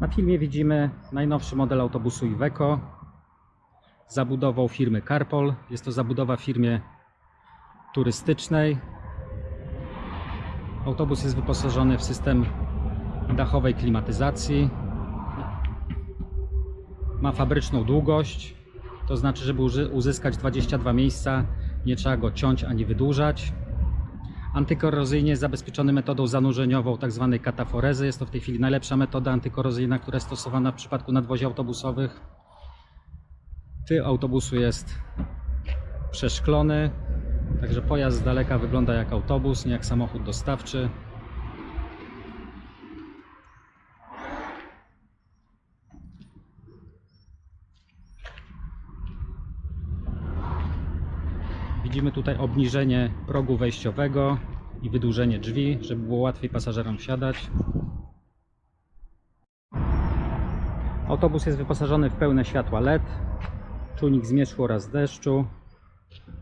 Na filmie widzimy najnowszy model autobusu Iveco zabudową firmy Carpol. Jest to zabudowa firmie turystycznej. Autobus jest wyposażony w system dachowej klimatyzacji. Ma fabryczną długość, to znaczy, żeby uzyskać 22 miejsca, nie trzeba go ciąć ani wydłużać. Antykorozyjnie zabezpieczony metodą zanurzeniową tzw. kataforezy. Jest to w tej chwili najlepsza metoda antykorozyjna, która jest stosowana w przypadku nadwozi autobusowych. Tył autobusu jest przeszklony, także pojazd z daleka wygląda jak autobus, nie jak samochód dostawczy. Widzimy tutaj obniżenie progu wejściowego i wydłużenie drzwi, żeby było łatwiej pasażerom wsiadać. Autobus jest wyposażony w pełne światła LED, czujnik zmierzchu oraz deszczu,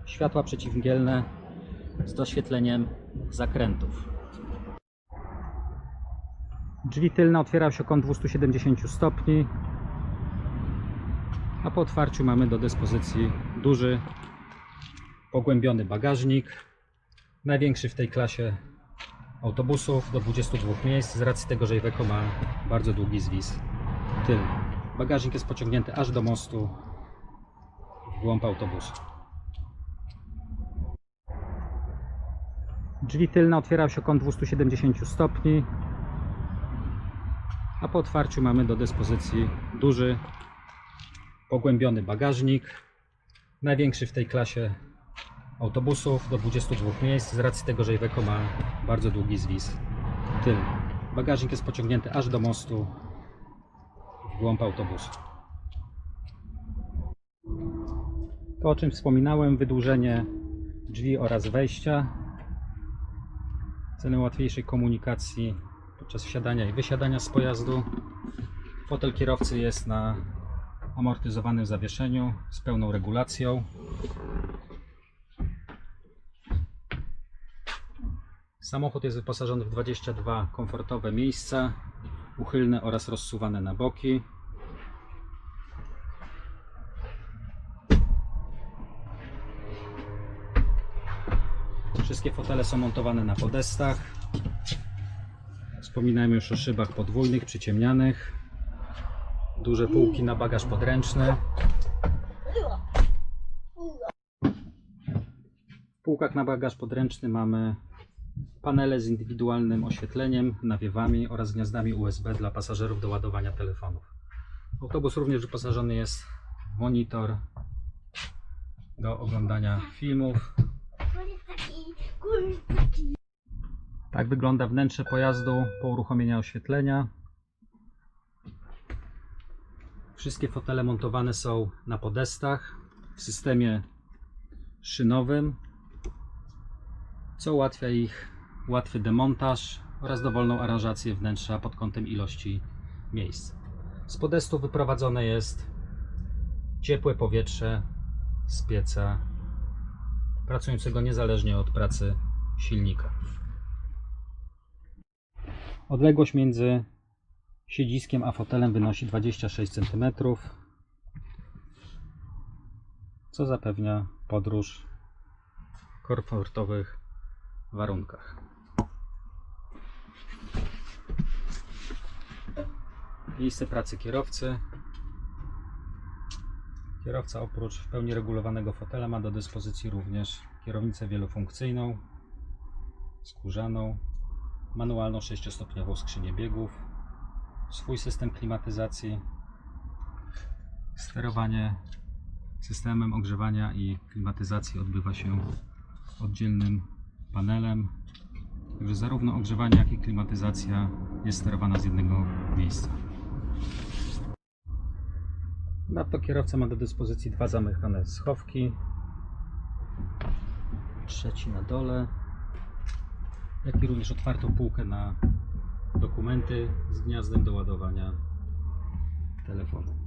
światła przeciwmgielne z doświetleniem zakrętów. Drzwi tylne otwierają się kąt 270 stopni, a po otwarciu mamy do dyspozycji duży pogłębiony bagażnik, największy w tej klasie autobusów do 22 miejsc, z racji tego, że Iveco ma bardzo długi zwis tylny. Bagażnik jest pociągnięty aż do mostu w głąb autobusu. Drzwi tylne otwierają się kąt 270 stopni, a po otwarciu mamy do dyspozycji duży pogłębiony bagażnik, największy w tej klasie autobusów do 22 miejsc, z racji tego, że Iveco ma bardzo długi zwis tylny. Bagażnik jest pociągnięty aż do mostu w głąb autobusu. To o czym wspominałem, wydłużenie drzwi oraz wejścia celu łatwiejszej komunikacji podczas wsiadania i wysiadania z pojazdu. Fotel kierowcy jest na amortyzowanym zawieszeniu z pełną regulacją. Samochód jest wyposażony w 22 komfortowe miejsca, uchylne oraz rozsuwane na boki. Wszystkie fotele są montowane na podestach. Wspominajmy już o szybach podwójnych, przyciemnianych. Duże półki na bagaż podręczny. W półkach na bagaż podręczny mamy panele z indywidualnym oświetleniem, nawiewami oraz gniazdami USB dla pasażerów do ładowania telefonów. Autobus również wyposażony jest w monitor do oglądania filmów. Tak wygląda wnętrze pojazdu po uruchomieniu oświetlenia. Wszystkie fotele montowane są na podestach w systemie szynowym, co ułatwia ich łatwy demontaż oraz dowolną aranżację wnętrza pod kątem ilości miejsc. Z podestu wyprowadzone jest ciepłe powietrze z pieca pracującego niezależnie od pracy silnika. Odległość między siedziskiem a fotelem wynosi 26 cm, co zapewnia podróż komfortowych warunkach. Miejsce pracy kierowcy. Kierowca oprócz w pełni regulowanego fotela ma do dyspozycji również kierownicę wielofunkcyjną, skórzaną, manualną 6-stopniową skrzynię biegów, swój system klimatyzacji, sterowanie systemem ogrzewania i klimatyzacji odbywa się oddzielnym panelem. Także zarówno ogrzewanie, jak i klimatyzacja jest sterowana z jednego miejsca. Nadto kierowca ma do dyspozycji dwa zamykane schowki. Trzeci na dole. Jak i również otwartą półkę na dokumenty z gniazdem do ładowania telefonu.